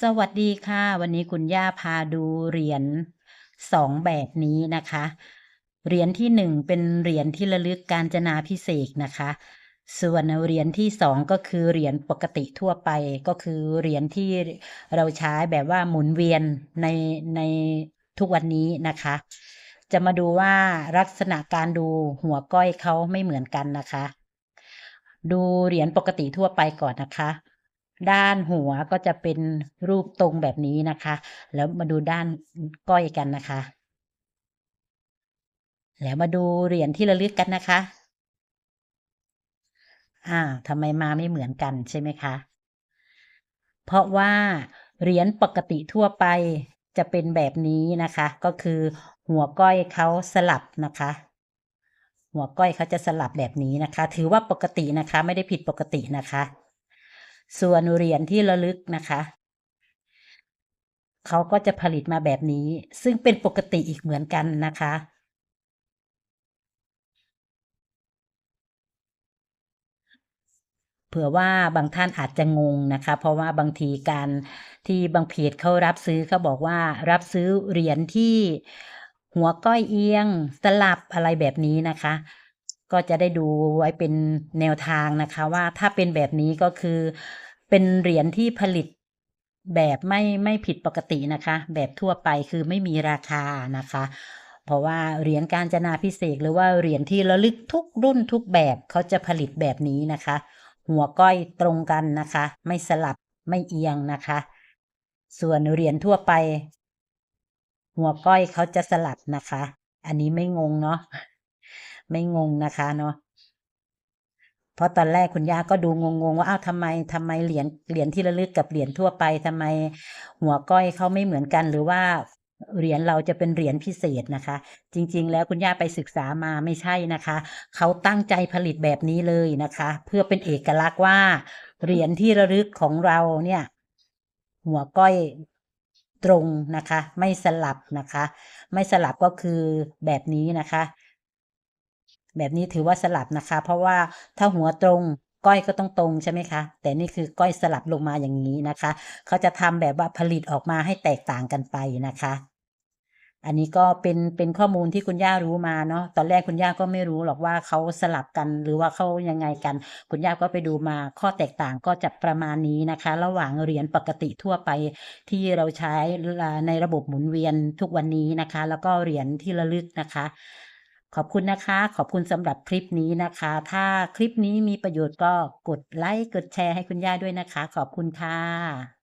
สวัสดีค่ะ วันนี้คุณย่าพาดูเหรียญสองแบบนี้นะคะ เหรียญที่หนึ่งเป็นเหรียญที่ระลึกกาญจนาพิเศษนะคะ ส่วนเหรียญที่สองก็คือเหรียญปกติทั่วไปก็คือเหรียญที่เราใช้แบบว่าหมุนเวียนในในทุกวันนี้นะคะ จะมาดูว่าลักษณะการดูหัวก้อยเขาไม่เหมือนกันนะคะ ดูเหรียญปกติทั่วไปก่อนนะคะ ด้านหัวก็จะเป็นรูปตรงแบบนี้นะคะ แล้วมาดูด้านก้อยกันนะคะ แล้วมาดูเหรียญที่ระลึกกันนะคะอ่าทำไมมาไม่เหมือนกันใช่ไหมคะ เพราะว่าเหรียญปกติทั่วไปจะเป็นแบบนี้นะคะ ก็คือหัวก้อยเขาสลับนะคะ หัวก้อยเขาจะสลับแบบนี้นะคะ ถือว่าปกตินะคะ ไม่ได้ผิดปกตินะคะ ส่วนเหรียญที่ระลึกนะคะเขาก็จะผลิตมาแบบนี้ ซึ่งเป็นปกติอีกเหมือนกันนะคะ เผื่อว่าบางท่านอาจจะงงนะคะ เพราะว่าบางทีการที่บางเพจเขารับซื้อเขาบอกว่ารับซื้อเหรียญที่หัวก้อยเอียง สลับอะไรแบบนี้นะคะ ก็จะได้ดูไว้เป็นแนวทางนะคะ ว่าถ้าเป็นแบบนี้ก็คือเป็นเหรียญที่ผลิตแบบไม่ไม่ผิดปกตินะคะ แบบทั่วไปคือไม่มีราคานะคะ เพราะว่าเหรียญกาญจนาพิเศษหรือว่าเหรียญที่ระลึกทุกรุ่นทุกแบบเขาจะผลิตแบบนี้นะคะ หัวก้อยตรงกันนะคะ ไม่สลับไม่เอียงนะคะ ส่วนเหรียญทั่วไป หัวก้อยเขาจะสลับนะคะ อันนี้ไม่งงเนาะ ไม่งงนะคะเนาะเพราะตอนแรกคุณย่าก็ดูงงๆว่าอ้าวทำไมทำไมเหรียญเหรียญที่ระลึกกับเหรียญทั่วไปทำไมหัวก้อยเขาไม่เหมือนกันหรือว่าเหรียญเราจะเป็นเหรียญพิเศษนะคะ จริง ๆ แล้วคุณย่าไปศึกษามาไม่ใช่นะคะ เขาตั้งใจผลิตแบบนี้เลยนะคะ เพื่อเป็นเอกลักษณ์ว่า เหรียญที่ระลึกของเราเนี่ย หัวก้อยตรงนะคะ ไม่สลับนะคะ ไม่สลับก็คือแบบนี้นะคะ แบบนี้ถือว่าสลับนะคะ เพราะว่าถ้าหัวตรงก้อยก็ต้องตรงใช่ไหมคะ แต่นี่คือก้อยสลับลงมาอย่างนี้นะคะ เขาจะทำแบบว่าผลิตออกมาให้แตกต่างกันไปนะคะ อันนี้ก็เป็นเป็นข้อมูลที่คุณย่ารู้มาเนาะตอนแรกคุณย่าก็ไม่รู้หรอกว่าเขาสลับกันหรือว่าเขายังไงกัน คุณย่าก็ไปดูมาข้อแตกต่างก็จะประมาณนี้นะคะ ระหว่างเหรียญปกติทั่วไปที่เราใช้ในระบบหมุนเวียนทุกวันนี้นะคะ แล้วก็เหรียญที่ระลึกนะคะ ขอบคุณนะคะ ขอบคุณสำหรับคลิปนี้นะคะ ถ้าคลิปนี้มีประโยชน์ก็กดไลค์ กดแชร์ให้คุณย่าด้วยนะคะ ขอบคุณค่ะ